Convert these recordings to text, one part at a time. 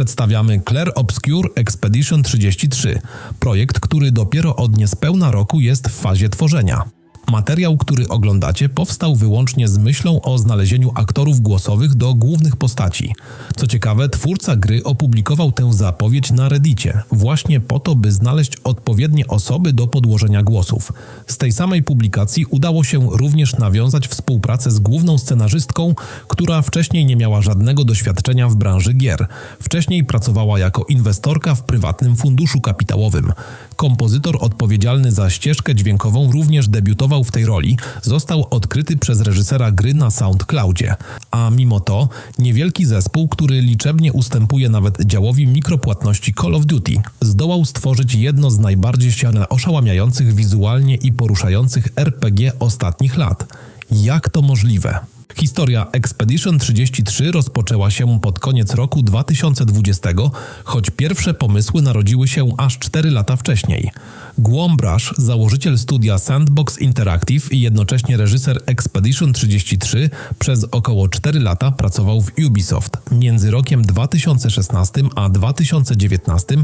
Przedstawiamy Claire Obscure Expedition 33, projekt, który dopiero od niespełna roku jest w fazie tworzenia. Materiał, który oglądacie, powstał wyłącznie z myślą o znalezieniu aktorów głosowych do głównych postaci. Co ciekawe, twórca gry opublikował tę zapowiedź na Reddicie, właśnie po to, by znaleźć odpowiednie osoby do podłożenia głosów. Z tej samej publikacji udało się również nawiązać współpracę z główną scenarzystką, która wcześniej nie miała żadnego doświadczenia w branży gier. Wcześniej pracowała jako inwestorka w prywatnym funduszu kapitałowym. Kompozytor odpowiedzialny za ścieżkę dźwiękową również debiutował w tej roli, został odkryty przez reżysera gry na SoundCloudzie. A mimo to niewielki zespół, który liczebnie ustępuje nawet działowi mikropłatności Call of Duty, zdołał stworzyć jedno z najbardziej oszałamiających wizualnie i poruszających RPG ostatnich lat. Jak to możliwe? Historia Expedition 33 rozpoczęła się pod koniec roku 2020, choć pierwsze pomysły narodziły się aż 4 lata wcześniej. Głombrasz, założyciel studia Sandbox Interactive i jednocześnie reżyser Expedition 33, przez około 4 lata pracował w Ubisoft. Między rokiem 2016 a 2019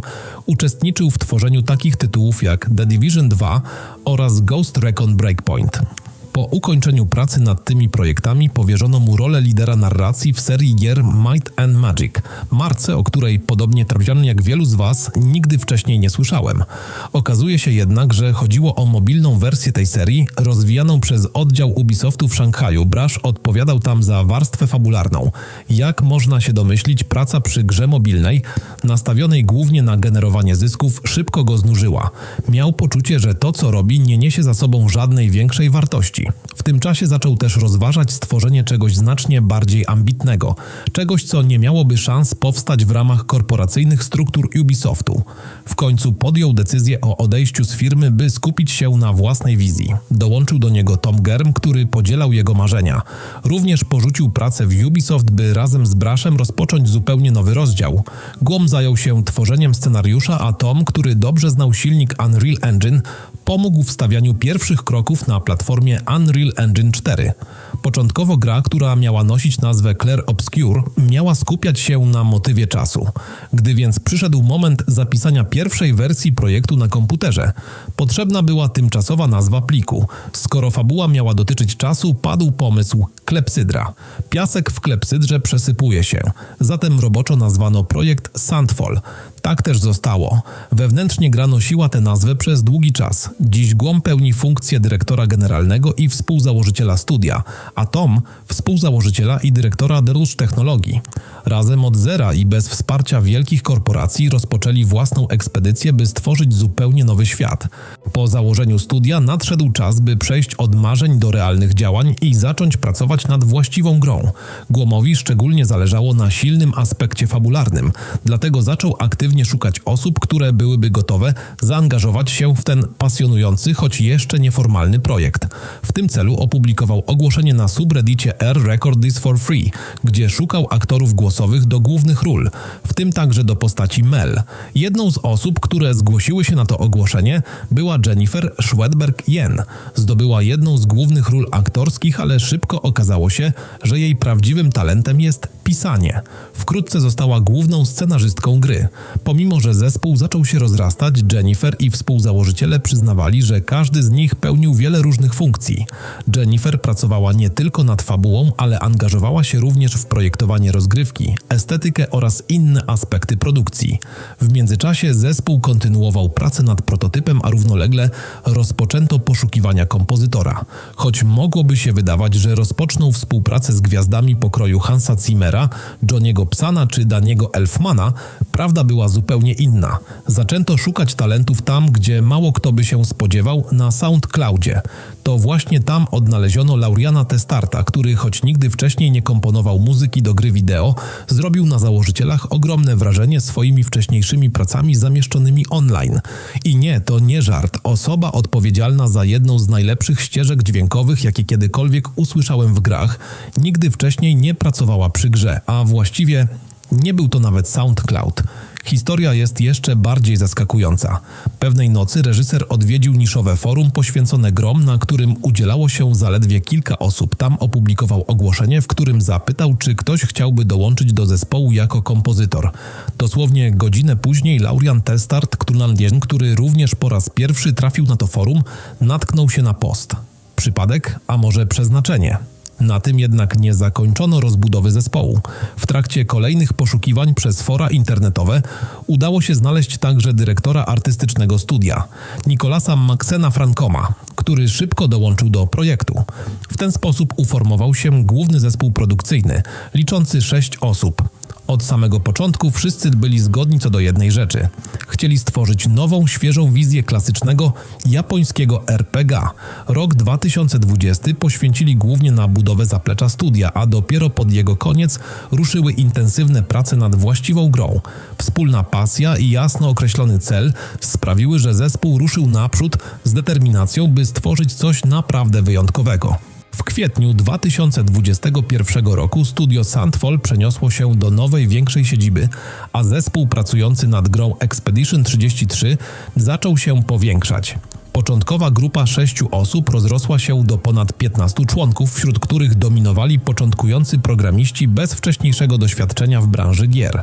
uczestniczył w tworzeniu takich tytułów jak The Division 2 oraz Ghost Recon Breakpoint. Po ukończeniu pracy nad tymi projektami powierzono mu rolę lidera narracji w serii gier Might and Magic, marce, o której podobnie trafiony jak wielu z Was nigdy wcześniej nie słyszałem. Okazuje się jednak, że chodziło o mobilną wersję tej serii rozwijaną przez oddział Ubisoftu w Szanghaju. Brasz odpowiadał tam za warstwę fabularną. Jak można się domyślić, praca przy grze mobilnej, nastawionej głównie na generowanie zysków, szybko go znużyła. Miał poczucie, że to co robi nie niesie za sobą żadnej większej wartości. W tym czasie zaczął też rozważać stworzenie czegoś znacznie bardziej ambitnego, czegoś, co nie miałoby szans powstać w ramach korporacyjnych struktur Ubisoftu. W końcu podjął decyzję o odejściu z firmy, by skupić się na własnej wizji. Dołączył do niego Tom Germ, który podzielał jego marzenia. Również porzucił pracę w Ubisoft, by razem z Braszem rozpocząć zupełnie nowy rozdział. Głom zajął się tworzeniem scenariusza, a Tom, który dobrze znał silnik Unreal Engine, pomógł w stawianiu pierwszych kroków na platformie Engine 4. Początkowo gra, która miała nosić nazwę Claire Obscure, miała skupiać się na motywie czasu. Gdy więc przyszedł moment zapisania pierwszej wersji projektu na komputerze, potrzebna była tymczasowa nazwa pliku. Skoro fabuła miała dotyczyć czasu, padł pomysł klepsydra. Piasek w klepsydrze przesypuje się, zatem roboczo nazwano projekt Sandfall. Tak też zostało. Wewnętrznie gra nosiła tę nazwę przez długi czas. Dziś Głom pełni funkcję dyrektora generalnego i współzałożyciela studia, a Tom współzałożyciela i dyrektora Deluge Technologii. Razem od zera i bez wsparcia wielkich korporacji rozpoczęli własną ekspedycję, by stworzyć zupełnie nowy świat. Po założeniu studia nadszedł czas, by przejść od marzeń do realnych działań i zacząć pracować nad właściwą grą. Głomowi szczególnie zależało na silnym aspekcie fabularnym, dlatego zaczął aktywnie szukać osób, które byłyby gotowe zaangażować się w ten pasjonujący, choć jeszcze nieformalny projekt. W tym celu opublikował ogłoszenie na subreddicie R Record This for Free, gdzie szukał aktorów głosowych do głównych ról, w tym także do postaci Mel. Jedną z osób, które zgłosiły się na to ogłoszenie, była Jennifer Schwedberg-Jen. Zdobyła jedną z głównych ról aktorskich, ale szybko okazało się, że jej prawdziwym talentem jest pisanie. Wkrótce została główną scenarzystką gry. Pomimo, że zespół zaczął się rozrastać, Jennifer i współzałożyciele przyznawali, że każdy z nich pełnił wiele różnych funkcji. Jennifer pracowała nie tylko nad fabułą, ale angażowała się również w projektowanie rozgrywki, estetykę oraz inne aspekty produkcji. W międzyczasie zespół kontynuował pracę nad prototypem, a równolegle rozpoczęto poszukiwania kompozytora. Choć mogłoby się wydawać, że rozpoczną współpracę z gwiazdami pokroju Hansa Zimmera, Johniego Psana czy Daniego Elfmana, prawda była zupełnie inna. Zaczęto szukać talentów tam, gdzie mało kto by się spodziewał, na SoundCloudzie. To właśnie tam odnaleziono Lauriana Testarta, który choć nigdy wcześniej nie komponował muzyki do gry wideo, zrobił na założycielach ogromne wrażenie swoimi wcześniejszymi pracami zamieszczonymi online. I nie, to nie żart. Osoba odpowiedzialna za jedną z najlepszych ścieżek dźwiękowych, jakie kiedykolwiek usłyszałem w grach, nigdy wcześniej nie pracowała przy grze, a właściwie Nie był to nawet SoundCloud. Historia jest jeszcze bardziej zaskakująca. Pewnej nocy reżyser odwiedził niszowe forum poświęcone grom, na którym udzielało się zaledwie kilka osób. Tam opublikował ogłoszenie, w którym zapytał, czy ktoś chciałby dołączyć do zespołu jako kompozytor. Dosłownie godzinę później Laurian Testart, który również po raz pierwszy trafił na to forum, natknął się na post. Przypadek, a może przeznaczenie? Na tym jednak nie zakończono rozbudowy zespołu. W trakcie kolejnych poszukiwań przez fora internetowe udało się znaleźć także dyrektora artystycznego studia, Nikolasa Maxena Frankoma, który szybko dołączył do projektu. W ten sposób uformował się główny zespół produkcyjny, liczący sześć osób. Od samego początku wszyscy byli zgodni co do jednej rzeczy. Chcieli stworzyć nową, świeżą wizję klasycznego japońskiego RPG. Rok 2020 poświęcili głównie na budowę zaplecza studia, a dopiero pod jego koniec ruszyły intensywne prace nad właściwą grą. Wspólna pasja i jasno określony cel sprawiły, że zespół ruszył naprzód z determinacją, by stworzyć coś naprawdę wyjątkowego. W kwietniu 2021 roku studio Sandfall przeniosło się do nowej, większej siedziby, a zespół pracujący nad grą Expedition 33 zaczął się powiększać. Początkowa grupa sześciu osób rozrosła się do ponad 15 członków, wśród których dominowali początkujący programiści bez wcześniejszego doświadczenia w branży gier.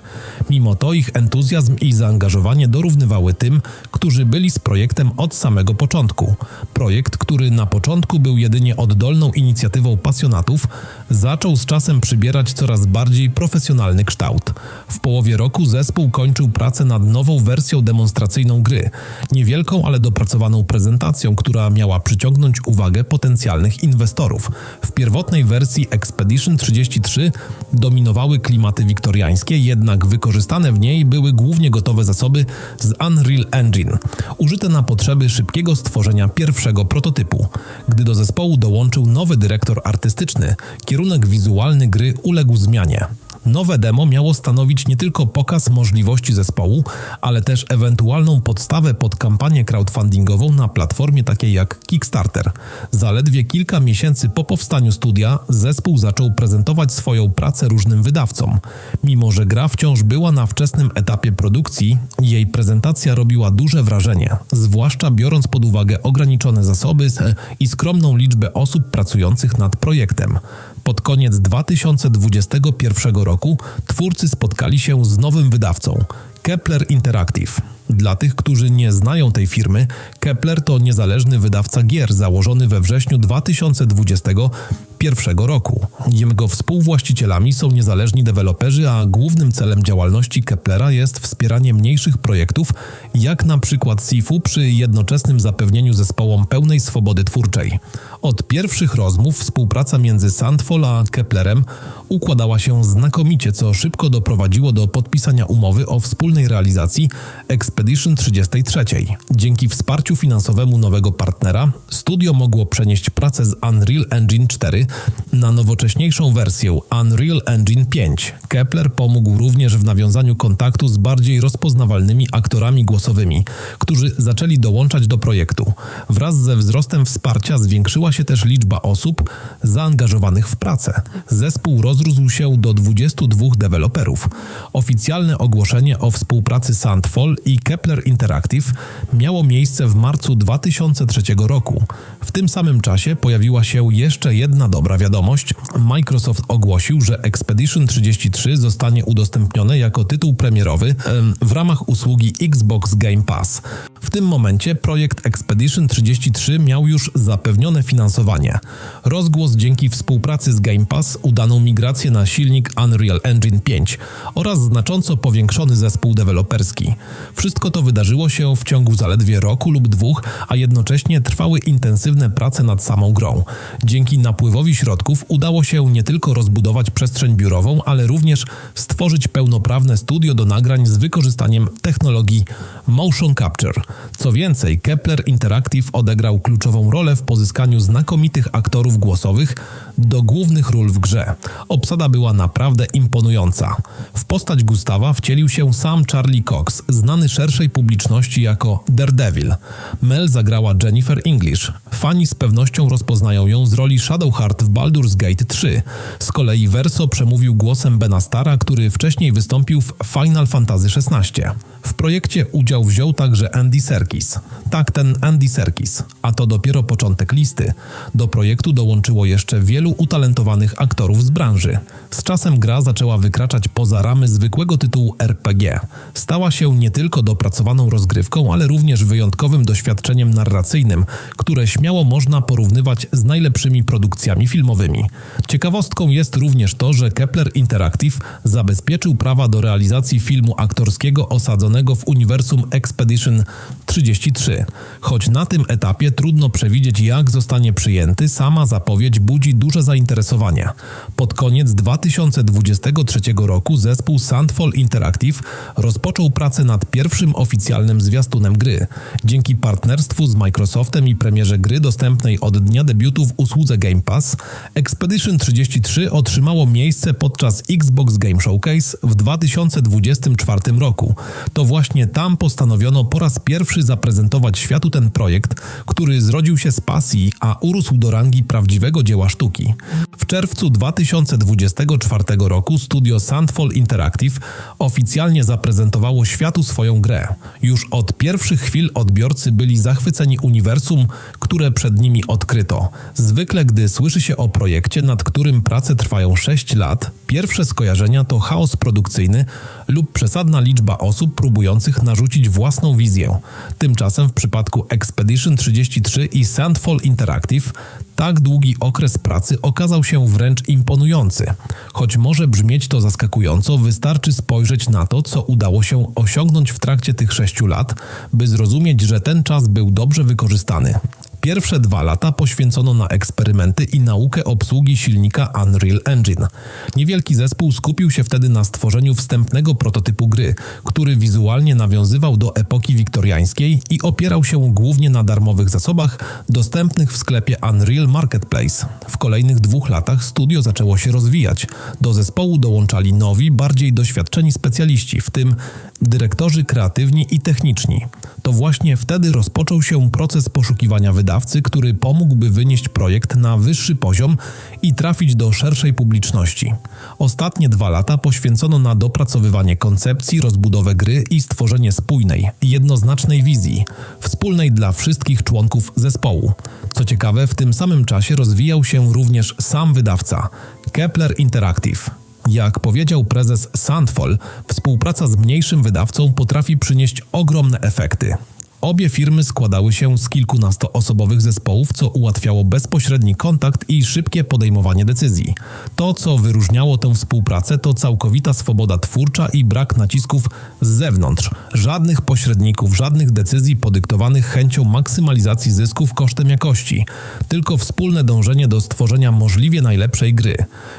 Mimo to ich entuzjazm i zaangażowanie dorównywały tym, którzy byli z projektem od samego początku. Projekt, który na początku był jedynie oddolną inicjatywą pasjonatów, zaczął z czasem przybierać coraz bardziej profesjonalny kształt. W połowie roku zespół kończył pracę nad nową wersją demonstracyjną gry, niewielką, ale dopracowaną prezentacją prezentacją, która miała przyciągnąć uwagę potencjalnych inwestorów. W pierwotnej wersji Expedition 33 dominowały klimaty wiktoriańskie, jednak wykorzystane w niej były głównie gotowe zasoby z Unreal Engine, użyte na potrzeby szybkiego stworzenia pierwszego prototypu. Gdy do zespołu dołączył nowy dyrektor artystyczny, kierunek wizualny gry uległ zmianie. Nowe demo miało stanowić nie tylko pokaz możliwości zespołu, ale też ewentualną podstawę pod kampanię crowdfundingową na platformie takiej jak Kickstarter. Zaledwie kilka miesięcy po powstaniu studia zespół zaczął prezentować swoją pracę różnym wydawcom. Mimo, że gra wciąż była na wczesnym etapie produkcji, jej prezentacja robiła duże wrażenie, zwłaszcza biorąc pod uwagę ograniczone zasoby i skromną liczbę osób pracujących nad projektem. Pod koniec 2021 roku twórcy spotkali się z nowym wydawcą Kepler Interactive. Dla tych, którzy nie znają tej firmy, Kepler to niezależny wydawca gier założony we wrześniu 2021 roku. Jego współwłaścicielami są niezależni deweloperzy, a głównym celem działalności Keplera jest wspieranie mniejszych projektów, jak na przykład Sifu przy jednoczesnym zapewnieniu zespołom pełnej swobody twórczej. Od pierwszych rozmów współpraca między Sandfall a Keplerem układała się znakomicie, co szybko doprowadziło do podpisania umowy o wspólnej realizacji Expedition 33. Dzięki wsparciu finansowemu nowego partnera, studio mogło przenieść pracę z Unreal Engine 4 na nowocześniejszą wersję Unreal Engine 5. Kepler pomógł również w nawiązaniu kontaktu z bardziej rozpoznawalnymi aktorami głosowymi, którzy zaczęli dołączać do projektu. Wraz ze wzrostem wsparcia zwiększyła się też liczba osób zaangażowanych w pracę. Zespół rozrósł się do 22 deweloperów. Oficjalne ogłoszenie o współpracy Sandfall i Kepler Interactive miało miejsce w marcu 2003 roku. W tym samym czasie pojawiła się jeszcze jedna dobra wiadomość. Microsoft ogłosił, że Expedition 33 zostanie udostępnione jako tytuł premierowy w ramach usługi Xbox Game Pass. W tym momencie projekt Expedition 33 miał już zapewnione finansowanie. Rozgłos dzięki współpracy z Game Pass, udaną migrację na silnik Unreal Engine 5 oraz znacząco powiększony zespół deweloperski. Wszystko to wydarzyło się w ciągu zaledwie roku lub dwóch, a jednocześnie trwały intensywne prace nad samą grą. Dzięki napływowi środków udało się nie tylko rozbudować przestrzeń biurową, ale również stworzyć pełnoprawne studio do nagrań z wykorzystaniem technologii motion capture – Co więcej, Kepler Interactive odegrał kluczową rolę w pozyskaniu znakomitych aktorów głosowych do głównych ról w grze. Obsada była naprawdę imponująca. W postać Gustawa wcielił się sam Charlie Cox, znany szerszej publiczności jako Daredevil. Mel zagrała Jennifer English. Fani z pewnością rozpoznają ją z roli Shadowheart w Baldur's Gate 3. Z kolei Verso przemówił głosem Bena Stara, który wcześniej wystąpił w Final Fantasy XVI. W projekcie udział wziął także Andy Serkis. Tak, ten Andy Serkis. A to dopiero początek listy. Do projektu dołączyło jeszcze wielu utalentowanych aktorów z branży. Z czasem gra zaczęła wykraczać poza ramy zwykłego tytułu RPG. Stała się nie tylko dopracowaną rozgrywką, ale również wyjątkowym doświadczeniem narracyjnym, które śmiało można porównywać z najlepszymi produkcjami filmowymi. Ciekawostką jest również to, że Kepler Interactive zabezpieczył prawa do realizacji filmu aktorskiego osadzonego w uniwersum Expedition 33. Choć na tym etapie trudno przewidzieć, jak zostanie przyjęty, sama zapowiedź budzi duże zainteresowanie. Pod koniec 2023 roku zespół Sandfall Interactive rozpoczął pracę nad pierwszym oficjalnym zwiastunem gry. Dzięki partnerstwu z Microsoftem i premierze gry dostępnej od dnia debiutu w usłudze Game Pass, Expedition 33 otrzymało miejsce podczas Xbox Game Showcase w 2024 roku. To właśnie tam postanowiono po raz pierwszy zaprezentować światu ten projekt, który zrodził się z pasji, a urósł do rangi prawdziwego dzieła sztuki. W czerwcu 2024 roku studio Sandfall Interactive oficjalnie zaprezentowało światu swoją grę. Już od pierwszych chwil odbiorcy byli zachwyceni uniwersum, które przed nimi odkryto. Zwykle, gdy słyszy się o projekcie, nad którym prace trwają 6 lat, pierwsze skojarzenia to chaos produkcyjny lub przesadna liczba osób próbujących narzucić własną wizję. Tymczasem w przypadku Expedition 33 i Sandfall Interactive tak długi okres pracy okazał się wręcz imponujący. Choć może brzmieć to zaskakująco, wystarczy spojrzeć na to, co udało się osiągnąć w trakcie tych sześciu lat, by zrozumieć, że ten czas był dobrze wykorzystany. Pierwsze dwa lata poświęcono na eksperymenty i naukę obsługi silnika Unreal Engine. Niewielki zespół skupił się wtedy na stworzeniu wstępnego prototypu gry, który wizualnie nawiązywał do epoki wiktoriańskiej i opierał się głównie na darmowych zasobach dostępnych w sklepie Unreal Marketplace. W kolejnych dwóch latach studio zaczęło się rozwijać. Do zespołu dołączali nowi, bardziej doświadczeni specjaliści, w tym dyrektorzy kreatywni i techniczni. To właśnie wtedy rozpoczął się proces poszukiwania wydawcy, który pomógłby wynieść projekt na wyższy poziom i trafić do szerszej publiczności. Ostatnie dwa lata poświęcono na dopracowywanie koncepcji, rozbudowę gry i stworzenie spójnej, jednoznacznej wizji, wspólnej dla wszystkich członków zespołu. Co ciekawe, w tym samym czasie rozwijał się również sam wydawca Kepler Interactive. Jak powiedział prezes Sandfall, współpraca z mniejszym wydawcą potrafi przynieść ogromne efekty. Obie firmy składały się z kilkunastoosobowych zespołów, co ułatwiało bezpośredni kontakt i szybkie podejmowanie decyzji. To, co wyróżniało tę współpracę, to całkowita swoboda twórcza i brak nacisków z zewnątrz. Żadnych pośredników, żadnych decyzji podyktowanych chęcią maksymalizacji zysków kosztem jakości. Tylko wspólne dążenie do stworzenia możliwie najlepszej gry.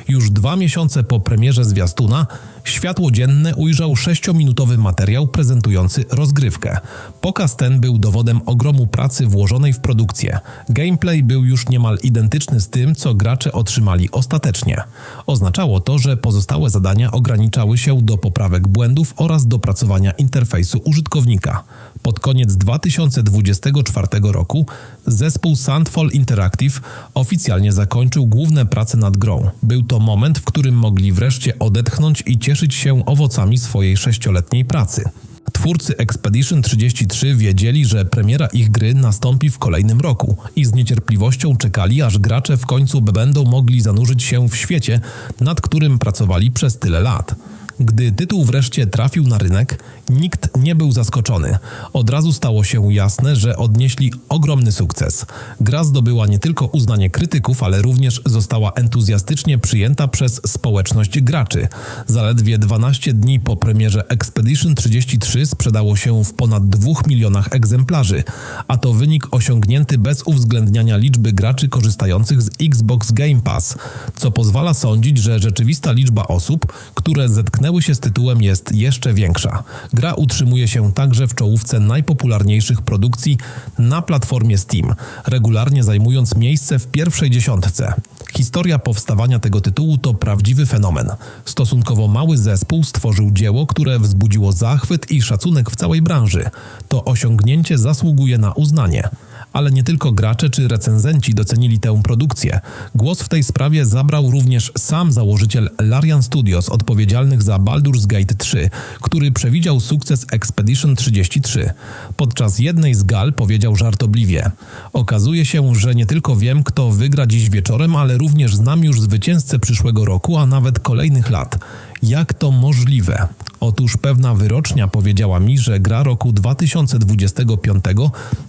Już dwa miesiące po premierze zwiastuna światło dzienne ujrzał sześciominutowy materiał prezentujący rozgrywkę. Pokaz ten był dowodem ogromu pracy włożonej w produkcję. Gameplay był już niemal identyczny z tym, co gracze otrzymali ostatecznie. Oznaczało to, że pozostałe zadania ograniczały się do poprawek błędów oraz dopracowania interfejsu użytkownika. Pod koniec 2024 roku zespół Sandfall Interactive oficjalnie zakończył główne prace nad grą. Był to moment, w którym mogli wreszcie odetchnąć i cieszyć się owocami swojej sześcioletniej pracy. Twórcy Expedition 33 wiedzieli, że premiera ich gry nastąpi w kolejnym roku i z niecierpliwością czekali, aż gracze w końcu będą mogli zanurzyć się w świecie, nad którym pracowali przez tyle lat. Gdy tytuł wreszcie trafił na rynek, nikt nie był zaskoczony. Od razu stało się jasne, że odnieśli ogromny sukces. Gra zdobyła nie tylko uznanie krytyków, ale również została entuzjastycznie przyjęta przez społeczność graczy. Zaledwie 12 dni po premierze Expedition 33 sprzedało się w ponad 2 milionach egzemplarzy, a to wynik osiągnięty bez uwzględniania liczby graczy korzystających z Xbox Game Pass, co pozwala sądzić, że rzeczywista liczba osób, które zetknęły zetknęły się z tytułem jest jeszcze większa. Gra utrzymuje się także w czołówce najpopularniejszych produkcji na platformie Steam, regularnie zajmując miejsce w pierwszej dziesiątce. Historia powstawania tego tytułu to prawdziwy fenomen. Stosunkowo mały zespół stworzył dzieło, które wzbudziło zachwyt i szacunek w całej branży. To osiągnięcie zasługuje na uznanie. Ale nie tylko gracze czy recenzenci docenili tę produkcję. Głos w tej sprawie zabrał również sam założyciel Larian Studios, odpowiedzialnych za Baldur's Gate 3, który przewidział sukces Expedition 33. Podczas jednej z gal powiedział żartobliwie: Okazuje się, że nie tylko wiem, kto wygra dziś wieczorem, ale również znam już zwycięzcę przyszłego roku, a nawet kolejnych lat. Jak to możliwe? Otóż pewna wyrocznia powiedziała mi, że gra roku 2025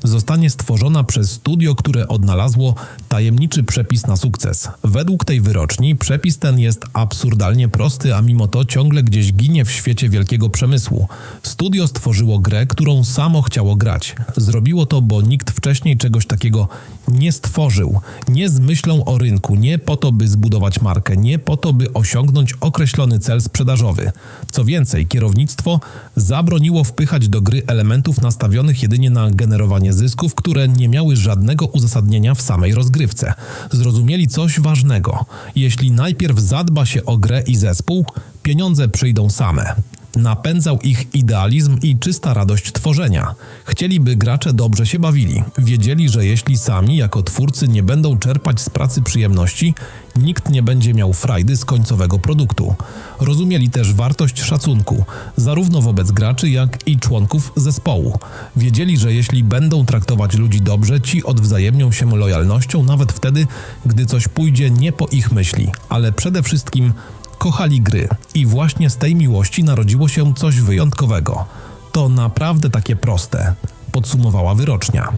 zostanie stworzona przez studio, które odnalazło tajemniczy przepis na sukces. Według tej wyroczni przepis ten jest absurdalnie prosty, a mimo to ciągle gdzieś ginie w świecie wielkiego przemysłu. Studio stworzyło grę, którą samo chciało grać. Zrobiło to, bo nikt wcześniej czegoś takiego nie stworzył. Nie z myślą o rynku, nie po to, by zbudować markę, nie po to, by osiągnąć określony cel sprzedażowy. Co więcej, kierownictwo zabroniło wpychać do gry elementów nastawionych jedynie na generowanie zysków, które nie miały żadnego uzasadnienia w samej rozgrywce. Zrozumieli coś ważnego. Jeśli najpierw zadba się o grę i zespół, pieniądze przyjdą same. Napędzał ich idealizm i czysta radość tworzenia. Chcieli, by gracze dobrze się bawili. Wiedzieli, że jeśli sami jako twórcy nie będą czerpać z pracy przyjemności, nikt nie będzie miał frajdy z końcowego produktu. Rozumieli też wartość szacunku, zarówno wobec graczy, jak i członków zespołu. Wiedzieli, że jeśli będą traktować ludzi dobrze, ci odwzajemnią się lojalnością nawet wtedy, gdy coś pójdzie nie po ich myśli, ale przede wszystkim kochali gry i właśnie z tej miłości narodziło się coś wyjątkowego. To naprawdę takie proste, podsumowała wyrocznia.